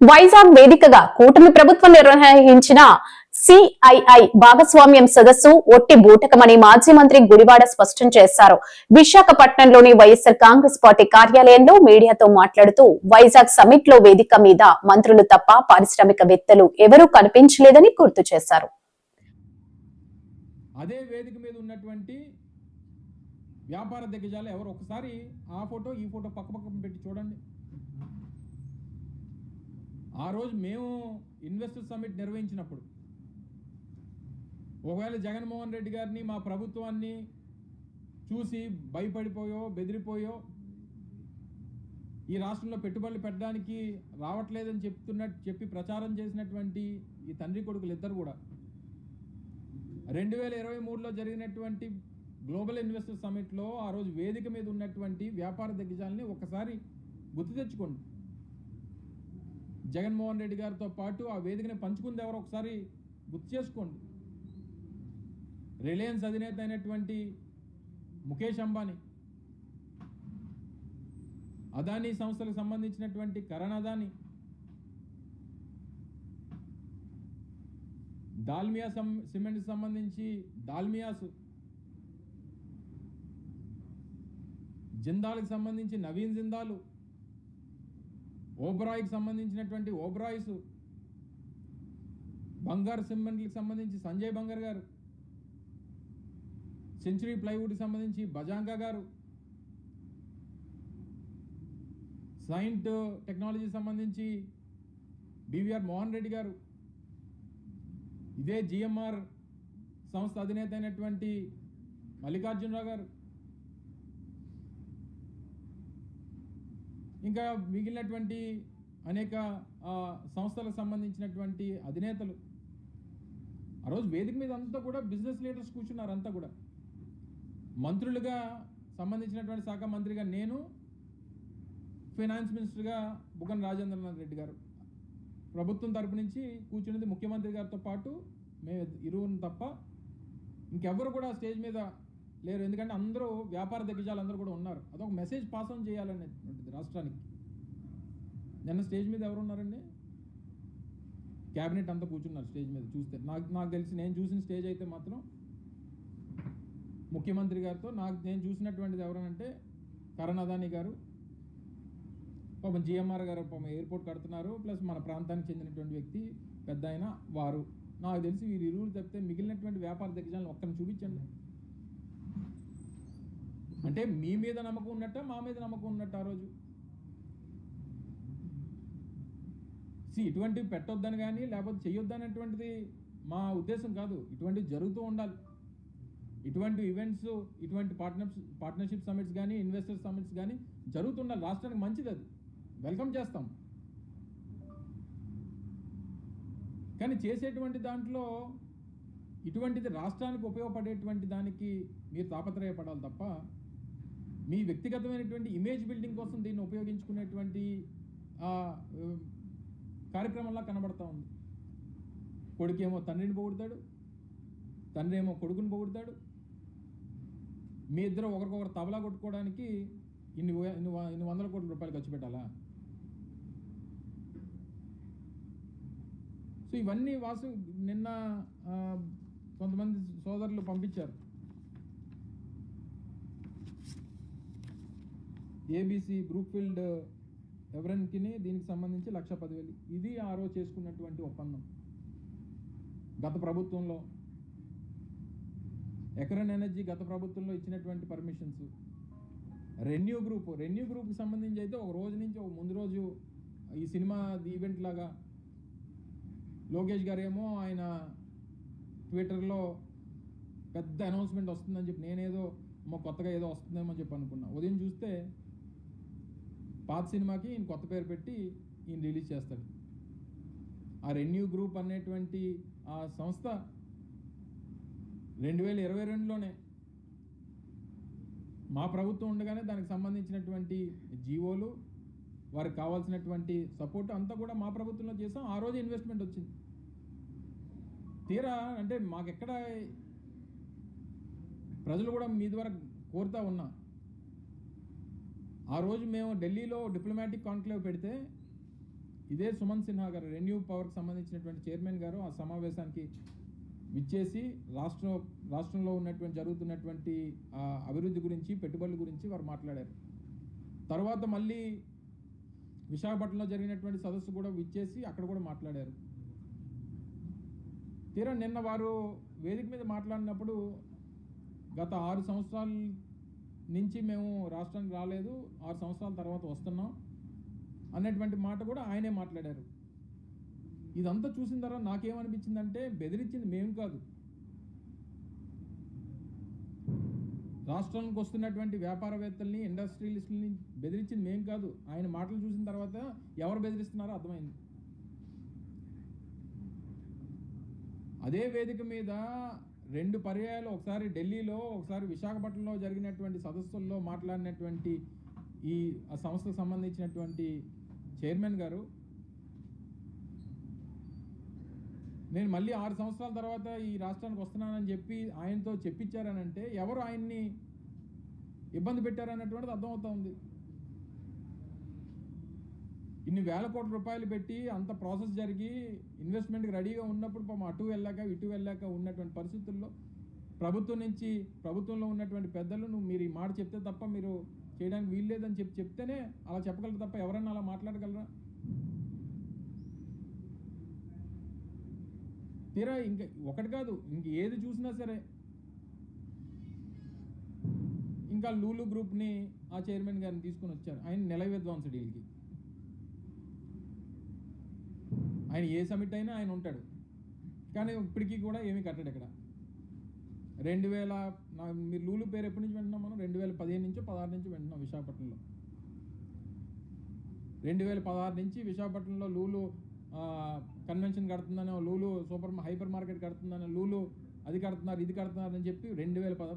వైజాగ్ వేదికగా కూటమి ప్రభుత్వం నిర్వహించిన సిఐఐ భాగస్వామ్యం సదస్సు ఒట్టి బూటకమని మాజీ మంత్రి గుడివాడ స్పష్టం చేశారు. విశాఖపట్నంలోని వైఎస్ఆర్ కాంగ్రెస్ పార్టీ కార్యాలయంలో మీడియాతో మాట్లాడుతూ వైజాగ్ సమిట్లో వేదిక మీద మంత్రులు తప్ప పారిశ్రామికవేత్తలు ఎవరూ కనిపించలేదని గుర్తు చేశారు. అదే వేదిక మీద ఉన్నటువంటి వ్యాపార దిగ్గజాలు ఎవరు? ఒకసారి ఆ ఫోటో ఈ ఫోటో పక్క పక్కన పెట్టి చూడండి. ఆ రోజు మేము ఇన్వెస్టర్ సమిట్ నిర్వహించినప్పుడు ఒకవేళ జగన్మోహన్ రెడ్డి గారిని మా ప్రభుత్వాన్ని చూసి భయపడిపోయో బెదిరిపోయో ఈ రాష్ట్రంలో పెట్టుబడులు పెట్టడానికి రావట్లేదని చెప్తున్నట్టు చెప్పి ప్రచారం చేసినటువంటి ఈ తండ్రి కొడుకులు ఇద్దరు కూడా రెండు వేల ఇరవై మూడులో జరిగినటువంటి గ్లోబల్ ఇన్వెస్టర్ సమిట్లో ఆ రోజు వేదిక మీద ఉన్నటువంటి వ్యాపార దిగ్గజాలని ఒకసారి గుర్తు తెచ్చుకోండి. జగన్మోహన్ రెడ్డి గారితో పాటు ఆ వేదికని పంచుకుంది ఎవరో ఒకసారి గుర్తు చేసుకోండి. రిలయన్స్ అధినేత అయినటువంటి ముఖేష్ అంబానీ అదానీ సంస్థలకు సంబంధించినటువంటి కరణ్ అదానీ దాల్మియా సం సిమెంట్ సంబంధించి దాల్మియాస్ జిందాలకు సంబంధించి నవీన్ జిందాలు ఓబ్రాయ్కి సంబంధించినటువంటి ఓబ్రాయిస్ బంగారు సిమెంట్కి సంబంధించి సంజయ్ బంగార్ గారు సెంచురీ ప్లైవుడ్కి సంబంధించి బజాంగా గారు సైంట్ టెక్నాలజీ సంబంధించి B V R Mohan Reddy గారు ఇదే జిఎంఆర్ సంస్థ అధినేత అయినటువంటి మల్లికార్జునరావు గారు ఇంకా మిగిలినటువంటి అనేక సంస్థలకు సంబంధించినటువంటి అధినేతలు. ఆ రోజు వేదిక మీద అంతా కూడా బిజినెస్ లీడర్స్ కూర్చున్నారు అంతా కూడా. మంత్రులుగా సంబంధించినటువంటి శాఖ మంత్రిగా నేను ఫైనాన్స్ మినిస్టర్గా బుగ్గన రాజేంద్రనాథ్ రెడ్డి గారు. ప్రభుత్వం తరపు నుంచి కూర్చున్నది ముఖ్యమంత్రి గారితో పాటు మేము ఇరువురు తప్ప ఇంకెవ్వరు కూడా స్టేజ్ మీద లేరు. ఎందుకంటే అందరూ వ్యాపార దిగ్గజాలు అందరూ కూడా ఉన్నారు. అదొక మెసేజ్ పాస్ ఆన్ చేయాలనేటువంటిది రాష్ట్రానికి. నిన్న స్టేజ్ మీద ఎవరు ఉన్నారండి క్యాబినెట్ అంతా కూర్చున్నారు స్టేజ్ మీద చూస్తే. నాకు నాకు తెలిసి నేను చూసిన స్టేజ్ అయితే మాత్రం ముఖ్యమంత్రి గారితో నాకు నేను చూసినటువంటిది ఎవరనంటే కరణ్ అదానీ గారు. పాపం జిఎంఆర్ గారు పాపం ఎయిర్పోర్ట్ కడుతున్నారు. ప్లస్ మన ప్రాంతానికి చెందినటువంటి వ్యక్తి పెద్ద వారు. నాకు తెలిసి వీరు ఇరువురు తప్పితే మిగిలినటువంటి వ్యాపార దిగ్గజాలను ఒక్కరిని చూపించండి. అంటే మీ మీద నమ్మకం ఉన్నట్ట మా మీద నమ్మకం ఉన్నట్టు ఆ రోజు? సి ఇటువంటివి పెట్టొద్దని కానీ లేకపోతే చెయ్యొద్దనేటువంటిది మా ఉద్దేశం కాదు. ఇటువంటివి జరుగుతూ ఉండాలి. ఇటువంటి ఈవెంట్స్ ఇటువంటి పార్ట్నర్స్ పార్ట్నర్షిప్ సమిట్స్ కానీ ఇన్వెస్టర్ సమిట్స్ కానీ జరుగుతుండాలి. రాష్ట్రానికి మంచిది అది. వెల్కమ్ చేస్తాం. కానీ చేసేటువంటి దాంట్లో ఇటువంటిది రాష్ట్రానికి ఉపయోగపడేటువంటి దానికి మీరు తాపత్రయపడాలి తప్ప మీ వ్యక్తిగతమైనటువంటి ఇమేజ్ బిల్డింగ్ కోసం దీన్ని ఉపయోగించుకునేటువంటి కార్యక్రమంలా కనబడతా ఉంది. కొడుకేమో తండ్రిని పొగుడతాడు తండ్రి ఏమో కొడుకుని పొగుడతాడు. మీ ఇద్దరు ఒకరికొకరు తబలా కొట్టుకోవడానికి ఇన్ని ఇన్ని వందల కోట్ల రూపాయలు ఖర్చు పెట్టాలా? సో ఇవన్నీ వాసు నిన్న కొంతమంది సోదరులు పంపించారు. ఏబీసీ బ్రూక్ఫీల్డ్ ఎవరెన్కి దీనికి సంబంధించి లక్ష పదివేలు. ఇది ఆ రోజు చేసుకున్నటువంటి ఒప్పందం. గత ప్రభుత్వంలో ఎకరన్ ఎనర్జీ గత ప్రభుత్వంలో ఇచ్చినటువంటి పర్మిషన్స్ రెన్యూ గ్రూప్ రెన్యూ గ్రూప్కి సంబంధించి అయితే ఒక రోజు నుంచి ఒక ముందు రోజు ఈ సినిమా ఈవెంట్ లాగా లోకేష్ గారేమో ఆయన ట్విట్టర్లో పెద్ద అనౌన్స్మెంట్ వస్తుందని చెప్పి నేనేదో మా కొత్తగా ఏదో వస్తుందేమో అని చెప్పి అనుకున్నా. ఉదయం చూస్తే పాత సినిమాకి ఈయన కొత్త పేరు పెట్టి ఈయన రిలీజ్ చేస్తాడు. ఆ రెన్యూ గ్రూప్ అనేటువంటి ఆ సంస్థ రెండు వేల ఇరవై రెండులోనే మా ప్రభుత్వం ఉండగానే దానికి సంబంధించినటువంటి జీవోలు వారికి కావాల్సినటువంటి సపోర్ట్ అంతా కూడా మా ప్రభుత్వంలో చేసాం. ఆ రోజు ఇన్వెస్ట్మెంట్ వచ్చింది. తీరా అంటే మాకెక్కడ ప్రజలు కూడా మీ ద్వారా కోరుతా ఉన్నా ఆ రోజు మేము ఢిల్లీలో డిప్లొమాటిక్ కాన్క్లేవ్ పెడితే ఇదే సుమన్ సిన్హా గారు రెన్యూ పవర్కి సంబంధించినటువంటి చైర్మన్ గారు ఆ సమావేశానికి విచ్చేసి రాష్ట్ర రాష్ట్రంలో ఉన్నటువంటి జరుగుతున్నటువంటి అభివృద్ధి గురించి పెట్టుబడుల గురించి వారు మాట్లాడారు. తర్వాత మళ్ళీ విశాఖపట్నంలో జరిగినటువంటి సదస్సు కూడా విచ్చేసి అక్కడ కూడా మాట్లాడారు. తీరా నిన్న వారు వేదిక మీద మాట్లాడినప్పుడు గత ఆరు సంవత్సరాల నుంచి మేము రాష్ట్రానికి రాలేదు ఆరు సంవత్సరాల తర్వాత వస్తున్నాం అన్నటువంటి మాట కూడా ఆయనే మాట్లాడారు. ఇదంతా చూసిన తర్వాత నాకేమనిపించిందంటే బెదిరించింది మేము కాదు. రాష్ట్రానికి వస్తున్నటువంటి వ్యాపారవేత్తల్ని ఇండస్ట్రియలిస్టులని బెదిరించింది మేము కాదు. ఆయన మాటలు చూసిన తర్వాత ఎవరు బెదిరిస్తున్నారో అర్థమైంది. అదే వేదిక మీద రెండు పర్యాయాలు. ఒకసారి ఢిల్లీలో ఒకసారి విశాఖపట్నంలో జరిగినటువంటి సదస్సుల్లో మాట్లాడినటువంటి ఈ సంస్థకు సంబంధించినటువంటి చైర్మన్ గారు. నేను మళ్ళీ ఆరు సంవత్సరాల తర్వాత ఈ రాష్ట్రానికి వస్తున్నానని చెప్పి ఆయనతో చెప్పించారనంటే ఎవరు ఆయన్ని ఇబ్బంది పెట్టారన్నటువంటిది అర్థమవుతా ఉంది. ఇన్ని వేల కోట్ల రూపాయలు పెట్టి అంత ప్రాసెస్ జరిగి ఇన్వెస్ట్మెంట్కి రెడీగా ఉన్నప్పుడు పాపం అటు వెళ్ళాక ఇటు వెళ్ళాక ఉన్నటువంటి పరిస్థితుల్లో ప్రభుత్వం నుంచి ప్రభుత్వంలో ఉన్నటువంటి పెద్దలు నువ్వు మీరు ఈ మాట చెప్తే తప్ప మీరు చేయడానికి వీల్లేదని చెప్పి చెప్తేనే అలా చెప్పగలరు తప్ప ఎవరన్నా అలా మాట్లాడగలరా? తీరా ఇంకా ఒకటి కాదు ఇంక ఏది చూసినా సరే. ఇంకా లూలు గ్రూప్ని ఆ చైర్మన్ గారిని తీసుకొని వచ్చారు. ఆయన నిల విద్వాంస డీల్కి. ఆయన ఏ సమిట్ అయినా ఆయన ఉంటాడు. కానీ ఇప్పటికీ కూడా ఏమీ కట్టడు ఇక్కడ రెండు వేల నా మీరు లూలు పేరు ఎప్పటి నుంచి వింటున్నాం మనం? రెండు వేల పదిహేను నుంచి పదహారు నుంచి వింటున్నాం విశాఖపట్నంలో. రెండు వేల పదహారు నుంచి విశాఖపట్నంలో లూలు కన్వెన్షన్ కడుతుందని లూలు సూపర్ హైపర్ మార్కెట్ కడుతుందని లూలు అది కడుతున్నారు ఇది కడుతున్నారు అని చెప్పి రెండు వేల పద